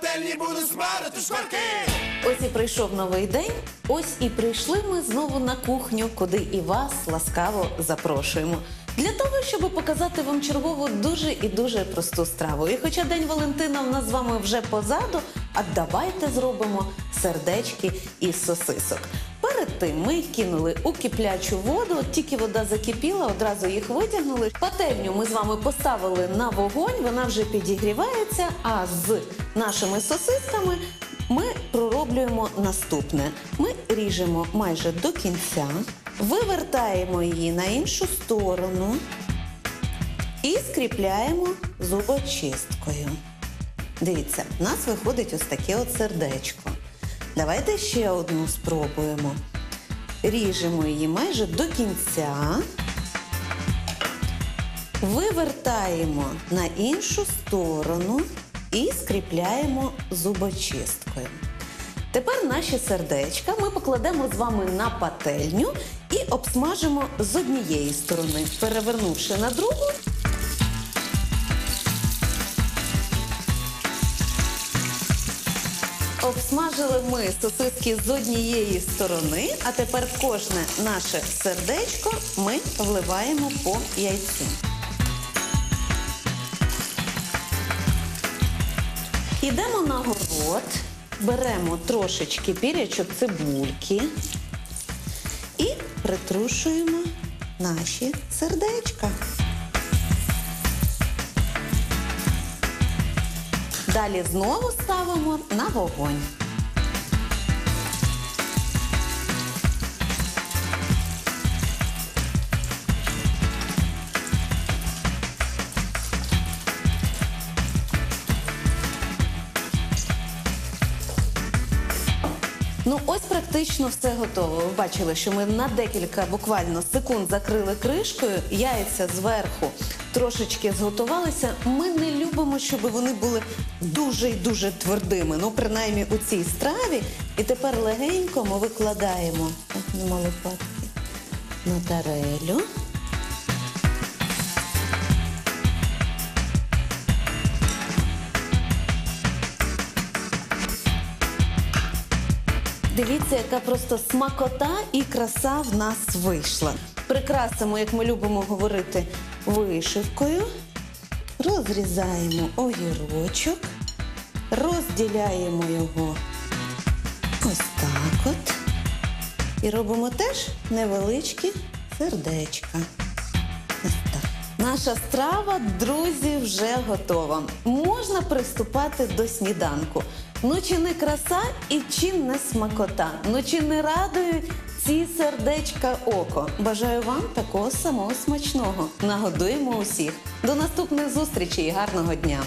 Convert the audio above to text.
пательні буду смарити шкварки. Ось і прийшов новий день. Ось і прийшли ми знову на кухню, куди і вас ласкаво запрошуємо. Для того, щоб показати вам чергову дуже і дуже просту страву. І хоча День Валентина в нас з вами вже позаду, а давайте зробимо сердечки із сосисок. Перед тим ми кинули у киплячу воду, От тільки вода закипіла, одразу їх витягнули. Пательню ми з вами поставили на вогонь, вона вже підігрівається. А з нашими сосисками ми пророблюємо наступне: ми ріжемо майже до кінця, вивертаємо її на іншу сторону і скріпляємо зубочисткою. Дивіться, в нас виходить ось таке от сердечко. Давайте ще одну спробуємо. Ріжемо її майже до кінця, вивертаємо на іншу сторону і скріпляємо зубочисткою. Тепер наші сердечка ми покладемо з вами на пательню і обсмажимо з однієї сторони, перевернувши на другу. Обсмажили ми сосиски з однієї сторони, а тепер кожне наше сердечко ми вливаємо по яйцю. Йдемо на город, беремо трошечки пірячок цибульки і притрушуємо наші сердечка. Далі знову ставимо на вогонь. Ну, ось практично все готово. Ви бачили, що ми на декілька буквально секунд закрили кришкою, яйця зверху трошечки зготувалися. Ми не любимо, щоб вони були дуже і дуже твердими. Ну, принаймні у цій страві. І тепер легенько ми викладаємо Ох, нема лопатки, на тарелю. Дивіться, яка просто смакота і краса в нас вийшла. Прикрасимо, як ми любимо говорити, вишивкою. Розрізаємо огірочок, розділяємо його ось так от. І робимо теж невеличкі сердечка. Наша страва, друзі, вже готова. Можна приступати до сніданку. Ну чи не краса і чи не смакота? Ну чи не радують ці сердечка око? Бажаю вам такого самого смачного. Нагодуємо усіх. До наступних зустрічей і гарного дня!